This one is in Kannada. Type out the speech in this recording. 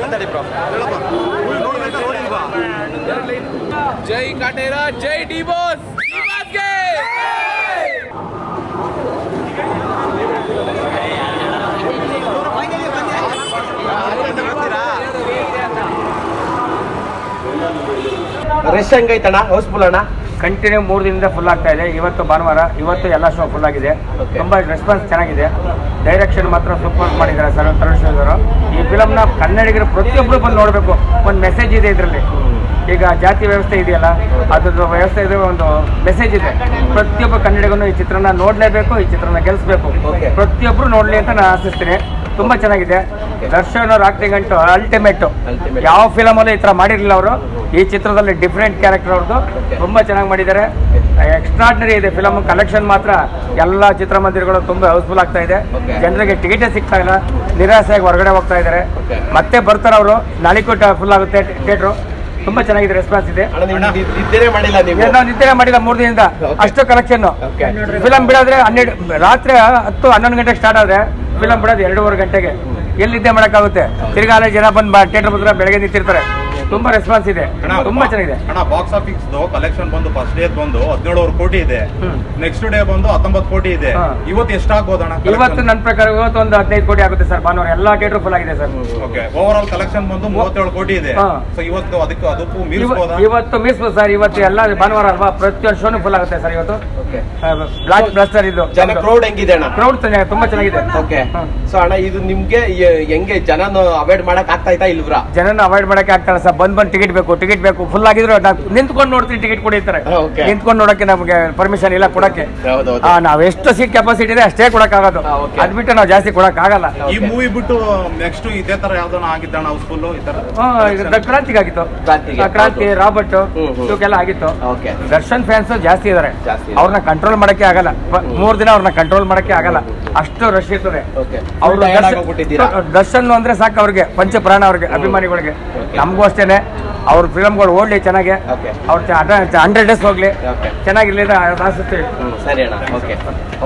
ಮಾತಾಡಿ ಬ್ರೋ ಜೈ ಕಾಟೇರ ಜೈ ಡಿ ಬಾಸ್ಗೆ ರಶ್ ಹಂಗೈತಣ್ಣ ಹೌಸ್ಫುಲ್ ಅಣ್ಣ? ಕಂಟಿನ್ಯೂ ಮೂರು ದಿನದಿಂದ ಫುಲ್ ಆಗ್ತಾ ಇದೆ. ಇವತ್ತು ಭಾನುವಾರ ಇವತ್ತು ಎಲ್ಲ ಶೋ ಫುಲ್ ಆಗಿದೆ. ತುಂಬ ರೆಸ್ಪಾನ್ಸ್ ಚೆನ್ನಾಗಿದೆ. ಡೈರೆಕ್ಷನ್ ಮಾತ್ರ ಸೂಪರ್ ಮಾಡಿದ್ದಾರೆ ಸರ್ ತರುಣ್ ಅವರು. ಈ ಫಿಲಮ್ನ ಕನ್ನಡಿಗರು ಪ್ರತಿಯೊಬ್ಬರು ಬಂದು ನೋಡಬೇಕು. ಒಂದು ಮೆಸೇಜ್ ಇದೆ ಇದರಲ್ಲಿ. ಈಗ ಜಾತಿ ವ್ಯವಸ್ಥೆ ಇದೆಯಲ್ಲ ಅದ್ರದ್ದು ವ್ಯವಸ್ಥೆ ಇದೆ ಒಂದು ಮೆಸೇಜ್ ಇದೆ. ಪ್ರತಿಯೊಬ್ಬ ಕನ್ನಡಿಗನು ಈ ಚಿತ್ರನ ನೋಡಲೇಬೇಕು ಈ ಚಿತ್ರನ ಗೆಲ್ಲಿಸ್ಬೇಕು. ಪ್ರತಿಯೊಬ್ಬರು ನೋಡಲಿ ಅಂತ ನಾನು ಆಶಿಸ್ತೀನಿ. ತುಂಬಾ ಚೆನ್ನಾಗಿದೆ. ದರ್ಶನ್ ರಾತ್ರಿ ಗಂಟು ಅಂಟು ಅಲ್ಟಿಮೇಟ್ ಯಾವ ಫಿಲಮ್ ಅಲ್ಲೂ ಈ ತರ ಮಾಡಿರಲಿಲ್ಲ ಅವರು. ಈ ಚಿತ್ರದಲ್ಲಿ ಡಿಫ್ರೆಂಟ್ ಕ್ಯಾರೆಕ್ಟರ್ ಅವ್ರದ್ದು. ತುಂಬಾ ಚೆನ್ನಾಗಿ ಮಾಡಿದ್ದಾರೆ. ಎಕ್ಸ್ಟ್ರಾರ್ಡಿನರಿ ಇದೆ ಫಿಲಮ್ ಕಲೆಕ್ಷನ್ ಮಾತ್ರ ಎಲ್ಲ ಚಿತ್ರಮಂದಿರಗಳು ತುಂಬಾ ಹೌಸ್ಫುಲ್ ಆಗ್ತಾ ಇದೆ. ಜನರಿಗೆ ಟಿಕೆಟೇ ಸಿಗ್ತಾ ಇಲ್ಲ. ನಿರಾಸೆಯಾಗಿ ಹೊರಗಡೆ ಹೋಗ್ತಾ ಇದ್ದಾರೆ. ಮತ್ತೆ ಬರ್ತಾರೆ ಅವರು. ನಾಳಿಕೋಟ ಫುಲ್ ಆಗುತ್ತೆ ಥಿಯೇಟ್ರು ತುಂಬಾ ಚೆನ್ನಾಗಿದೆ ರೆಸ್ಪಾನ್ಸ್ ಇದೆ. ನೀವು ನಿದ್ದೆ ಮಾಡಿಲ್ಲ ಮೂರು ದಿನದಿಂದ. ಅಷ್ಟು ಕಲೆಕ್ಷನ್. ಫಿಲಮ್ ಬಿಡಾದ್ರೆ ಹನ್ನೆರಡು ರಾತ್ರಿ ಹತ್ತು ಹನ್ನೊಂದು ಗಂಟೆಗೆ ಸ್ಟಾರ್ಟ್ ಆದ್ರೆ ಫಿಲಮ್ ಬಿಡೋದು ಎರಡೂವರೆ ಗಂಟೆಗೆ. ಎಲ್ಲಿ ನಿದ್ದೆ ಮಾಡೋಕ್ಕಾಗುತ್ತೆ? ತಿರ್ಗಾಲೇ ಜನ ಬಂದು ಥಿಯೇಟರ್ ಬಂದ್ರೆ ಬೆಳಗ್ಗೆ ನಿಂತಿರ್ತಾರೆ. ತುಂಬಾ ರೆಸ್ಪಾನ್ಸ್ ಇದೆ. ತುಂಬಾ ಚೆನ್ನಾಗಿದೆ. ಅಣ್ಣ ಬಾಕ್ಸ್ ಆಫೀಸ್ ಕಲೆಕ್ಷನ್ ಬಂದು ಫಸ್ಟ್ ಡೇ ಬಂದು ಹದಿನೇಳುವರೆ ಕೋಟಿ ಇದೆ. ನೆಕ್ಸ್ಟ್ ಡೇ ಬಂದು ಹತ್ತೊಂಬತ್ತು ಕೋಟಿ ಇದೆ. ಇವತ್ತು ಎಷ್ಟಾಗ್ಬೋದಣ್ಣ ಇವತ್ತು ನನ್ನ ಪ್ರಕಾರ ಇವತ್ತು ಒಂದು ಹದಿನೈದು ಕೋಟಿ ಆಗುತ್ತೆ ಸರ್. ಭಾನುವಾರ ಎಲ್ಲಾ ಥಿಯೇಟರ್ ಫುಲ್ ಆಗಿದೆ sir. Okay overall collection ಬಂದು ಮೂವತ್ತೇಳು ಕೋಟಿ ಇದೆ. ಸೊ ಇವತ್ತು ಅದಕ್ಕೆ ಅದಕ್ಕೂ ಇವ- ಇವತ್ತು ಮೀಸಲು ಸರ್. ಇವತ್ತು ಎಲ್ಲ ಭಾನುವಾರ ಅಲ್ವಾ? ಪ್ರತಿಯೊಂದು ಶೋನು ಫುಲ್ ಆಗುತ್ತೆ ಸರ್ ಇವತ್ತು. ಬ್ಲಾಕ್ ಬ್ಲಾಸ್ಟರ್ ಇದು. ಜನ ಕ್ರೌಡ್ ಹೆಂಗಿದೆ ಅಣ್ಣ? ಕ್ರೌಡ್ ತುಂಬಾ ಚೆನ್ನಾಗಿದೆ. ಓಕೆ. ಸೊ ಅಣ್ಣ ಇದು ನಿಮ್ಗೆ ಹೆಂಗೆ ಜನನ ಅವಾಯ್ಡ್ ಮಾಡಕ್ ಆಗ್ತಾ ಇಲ್ವ್ರಾ? ಜನನ ಅವಾಯ್ಡ್ ಮಾಡಕ್ಕೆ ಆಗ್ತಾ ಸರ್. ಬಂದ್ ಬಂದ್ ಟಿಕೆಟ್ ಬೇಕು ಟಿಕೆಟ್ ಬೇಕು ಫುಲ್ ಆಗಿದ್ರು ನಿಂತ್ಕೊಂಡು ನೋಡ್ತೀನಿ ಟಿಕೆಟ್ ಕೊಡಿತಾರೆ. ನಿಂತ್ಕೊಂಡು ನೋಡಕ್ಕೆ ನಮಗೆ ಪರ್ಮಿಷನ್ ಇಲ್ಲ ಕೊಡಕ್ಕೆ ನಾವ್ ಎಷ್ಟು ಸೀಟ್ ಕೆಪಾಸಿಟಿ ಇದೆ ಅಷ್ಟೇ ಕೊಡಕ್ ಆಗೋದು ಅದ್ ಬಿಟ್ಟು ನಾವು ಜಾಸ್ತಿ ಕೊಡಕ್ ಆಗಲ್ಲ ಈ ಮೂವಿ ಬಿಟ್ಟು ನೆಕ್ಸ್ಟ್ ಇದೇ ತರ ಯಾವ್ದನ ಹೌಸ್ಫುಲ್ ತರ? ಕ್ರಾಂತಿಗೆ ಆಗಿತ್ತು. ಕ್ರಾಂತಿ ರಾಬರ್ಟ್. ಇವಕ್ಕೆಲ್ಲ ಆಗಿತ್ತು. ಓಕೆ. ದರ್ಶನ್ ಫ್ಯಾನ್ಸ್ ಜಾಸ್ತಿ ಇದಾರೆ. ಅವ್ರನ್ನ ಕಂಟ್ರೋಲ್ ಮಾಡಕ್ಕೆ ಆಗಲ್ಲ. ಮೂರ್ ದಿನ ಅವ್ರನ್ನ ಕಂಟ್ರೋಲ್ ಮಾಡಕ್ಕೆ ಆಗಲ್ಲ. ಅಷ್ಟು ರಶ್ ಇರ್ತದೆ. ಅವ್ರು ದರ್ಶನ್- ಅಂದ್ರೆ ಸಾಕು ಅವ್ರಿಗೆ ಪಂಚಪ್ರಾಣ ಅವ್ರಿಗೆ ಅಭಿಮಾನಿಗಳಿಗೆ. ನಮಗೂ ಅಷ್ಟೇನೆ. ಅವ್ರ ಫಿಲಮ್ಗಳು ಓಡ್ಲಿ ಚೆನ್ನಾಗಿ. ಅವ್ರ ಹಂಡ್ರೆಡ್ ಡೇಸ್ ಹೋಗ್ಲಿ. ಚೆನ್ನಾಗಿರ್ಲಿ ಸರಿ ಅಣ್ಣ. ಓಕೆ